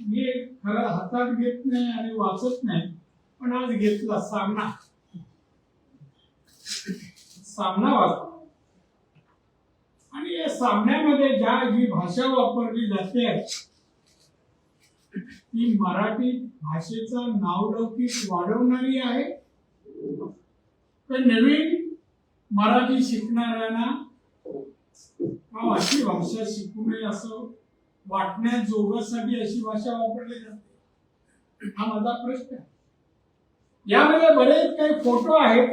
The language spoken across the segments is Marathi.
मी खरं हातात घेत नाही आणि वाचत नाही पण आज घेतला सामना. सामना वाचला आणि या सामन्यामध्ये ज्या जी भाषा वापरली जाते ती मराठी भाषेचा नावलौकिक वाढवणारी आहे. तर नवीन मराठी शिकणाऱ्यांना हा अशी भाषा शिकू नये असं वाटण्या जोगासाठी अशी भाषा वापरली जाते. हा माझा प्रश्न आहे. यामध्ये बरेच काही फोटो आहेत.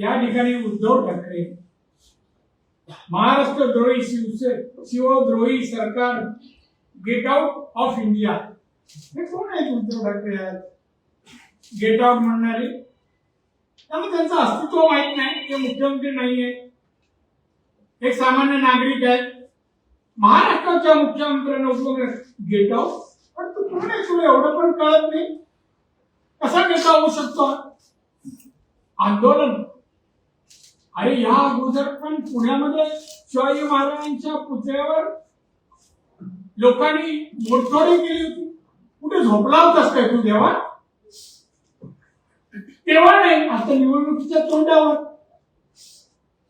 या ठिकाणी उद्धव ठाकरे महाराष्ट्र द्रोही शिवसे शिवद्रोही सरकार गेट आउट ऑफ इंडिया हे कोण आहेत उद्धव ठाकरे गेट आउट म्हणणारे? त्यामुळे त्यांचं अस्तित्व माहीत नाही ते मुख्यमंत्री नाही आहेत एक सामान्य नागरिक आहेत. महाराष्ट्राच्या मुख्यमंत्र्यांना उपयोग गेट पण तू पुढे तुला एवढं पण कळत नाही. कसा नेता होऊ शकतो? आंदोलन. अरे या अगोदर पण पुण्यामध्ये शिवाजी महाराजांच्या पुतळ्यावर लोकांनी मोडतोडी केली होती. कुठे झोपला होतास काय तू देवा? तेव्हा नाही आता निवडणुकीच्या तोंडावर.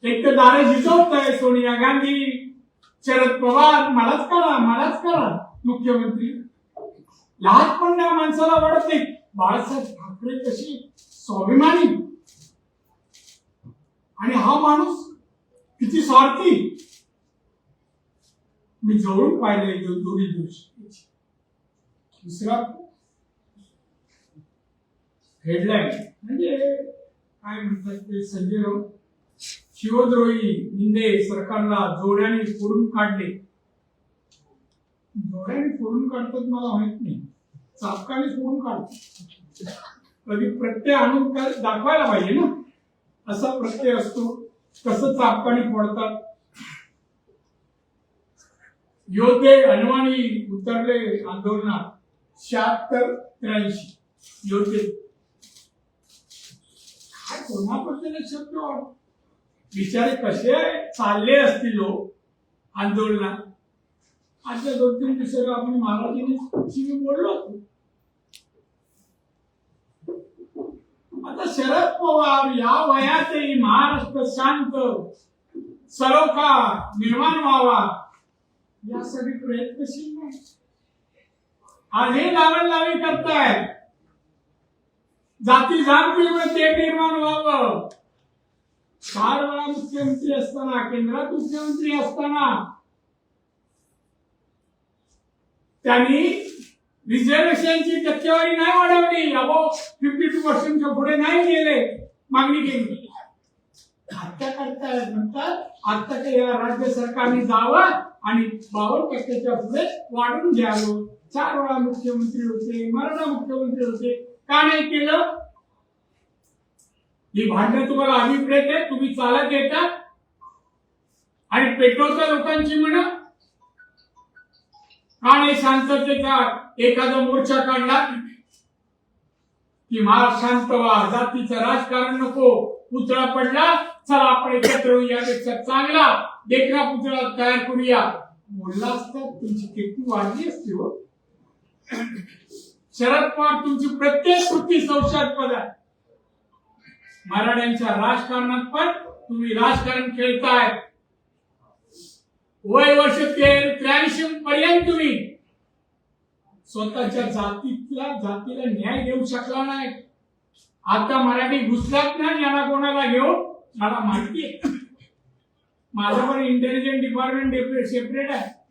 एक तर दारे झिजवताय सोनिया गांधी. शरद पवार मलाच करा मलाच करा. मुख्यमंत्री लहान पण त्या माणसाला वाढत. नाही बाळासाहेब ठाकरे कशी स्वाभिमानी. आणि हा माणूस किती स्वार्थी. मी जवळून पाहिले दोन्ही दिवशी. दुसरा हेडलाईन म्हणजे काय म्हणतात ते? संजय राऊत. शिवद्रोही निंदे सरकारला जोड्याने फोडून काढले. जोड्याने फोडून काढतात मला माहीत नाही. चापकाने फोडून काढतो कधी प्रत्यय आणून दाखवायला पाहिजे ना. असा प्रत्यय असतो. कसं चापकाने फोडतात? योद्धे अनवाणी उतरले आंदोलनात. शहात्तर त्र्याऐंशी योद्धे. काय कोणाबद्दल शब्द वाढ बिचारे कसे चालले असतील लोक आंदोलनात? आजच्या दोन तीन दिवसाला आपण महाराजांनी बोललो होतो. आता शरद पवार या वयातही महाराष्ट्र शांत सरोखा निर्माण व्हावा यासाठी प्रयत्नशील नाही. आजही लावण लावी करतायत. जाती जाणतीमुळे ते निर्माण व्हावं. चार वेळा मुख्यमंत्री असताना केंद्रात मुख्यमंत्री असताना त्यांनी रिझर्वेशनची टक्केवारी नाही वाढवली. अबो फिफ्टी टू पर्सेंटच्या पुढे नाही गेले. मागणी केली आता करता म्हणतात आता ते या राज्य सरकारने जावं आणि बावन्न टक्क्याच्या पुढे वाढून घ्यावं. चार वेळा मुख्यमंत्री होते मराठा मुख्यमंत्री होते. का नाही केलं? ही भांडणं तुम्हाला अभिप्रेत आहे तुम्ही चालत येतात आणि पेटवता लोकांची म्हण का शांततेचा एखादा मोर्चा काढला की महाराज शांत व्हा जातीचं राजकारण नको पुतळा पडला चला आपण एकत्र यापेक्षा चांगला देखना पुतळा तयार करूया. बोलला असता तुमची किती वाढली असते हो. शरद पवार तुमची प्रत्येक कृती संशयास्पद आहे. मराठ्यांच्या राजकारणात पण तुम्ही राजकारण खेळताय. वय वर्ष त्र्याऐंशी पर्यंत तुम्ही स्वतःच्या जातीतल्या जातीला न्याय देऊ शकला नाही. आता मराठी घुसलात ना याला कोणाला घेऊ? मला माहिती आहे. माझं पण इंटेलिजन्स डिपार्टमेंट सेपरेट आहे.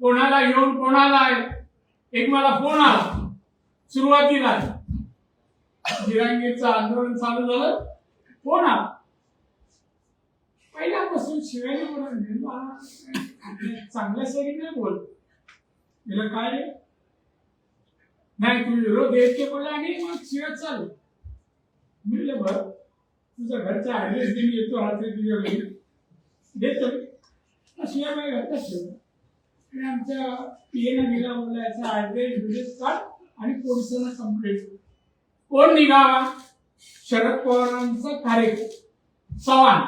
कोणाला घेऊन कोणाला आहे? एक मला फोन आला. सुरुवातीला. जिरांगीरचं आंदोलन चालू झालं. हो फोन आला पहिल्यापासून शिवाय चांगल्या सरी नाही बोल. तिला काय नाही तुम्ही विरोध द्यायचे बोलला आणि मग शिवाय चालू. म्हणलं बर तुझा घरचा ऍड्रेस देऊन येतो रात्री तुझ्या घरी. देतो. शिवाय माझ्या घरचा ठेवला आणि आमच्या पीएनं दिला बोलायचा ऍड्रेस बिड्रेस काढ आणि पोलिसांना कंप्लेंट कोण निघावा? शरद पवारांचा कार्यक्रम. चव्हाण.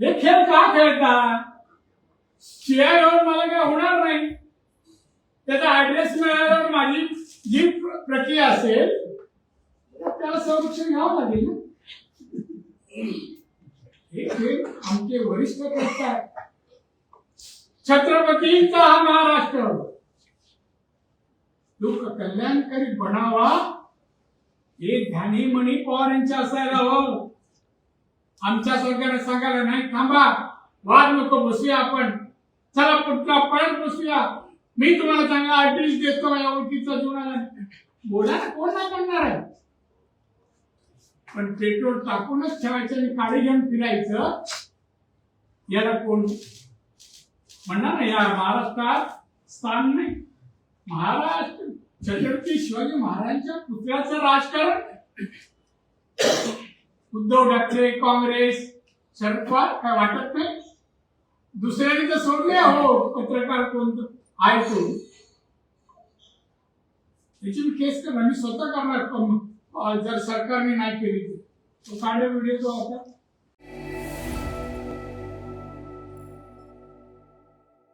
हे खेळ का खेळता? शिवाय मला काय होणार नाही. त्याचा ऍड्रेस मिळाल्यावर माझी जी प्रक्रिया असेल त्याला संरक्षण घ्यावं लागेल ना. हे खेळ आमचे वरिष्ठ करतात छत्रपतींचा हा महाराष्ट्र. लोक कल्याणकारी बनावा. हे ध्यानी म्हणी पवार यांच्या असायला हो आमच्या सरकारने सांगायला नाही थांबा वाद नको बसूया आपण. चला पुढचा पण बसूया. मी तुम्हाला चांगला ऍड्रेस देतो माझ्या ओळखीचा जुना बोला ना कोण नाही करणार आहे? पण पेट्रोल टाकूनच ठेवायचं आणि काळी घेऊन फिरायचं याला कोण म्हणणार ना या महाराष्ट्रात स्थान नाही. महाराष्ट्र छत्रपती शिवाजी महाराजांच्या पुतळ्याचं राजकारण. उद्धव ठाकरे काँग्रेस शरद पवार काय वाटत नाही? दुसऱ्याने तर सोडले हो पत्रकार कोणतं आहे तो. त्याची मी केस करणार मी स्वतः करणार जर सरकारने नाही केली तर. तो काढे व्हिडिओ तो आता.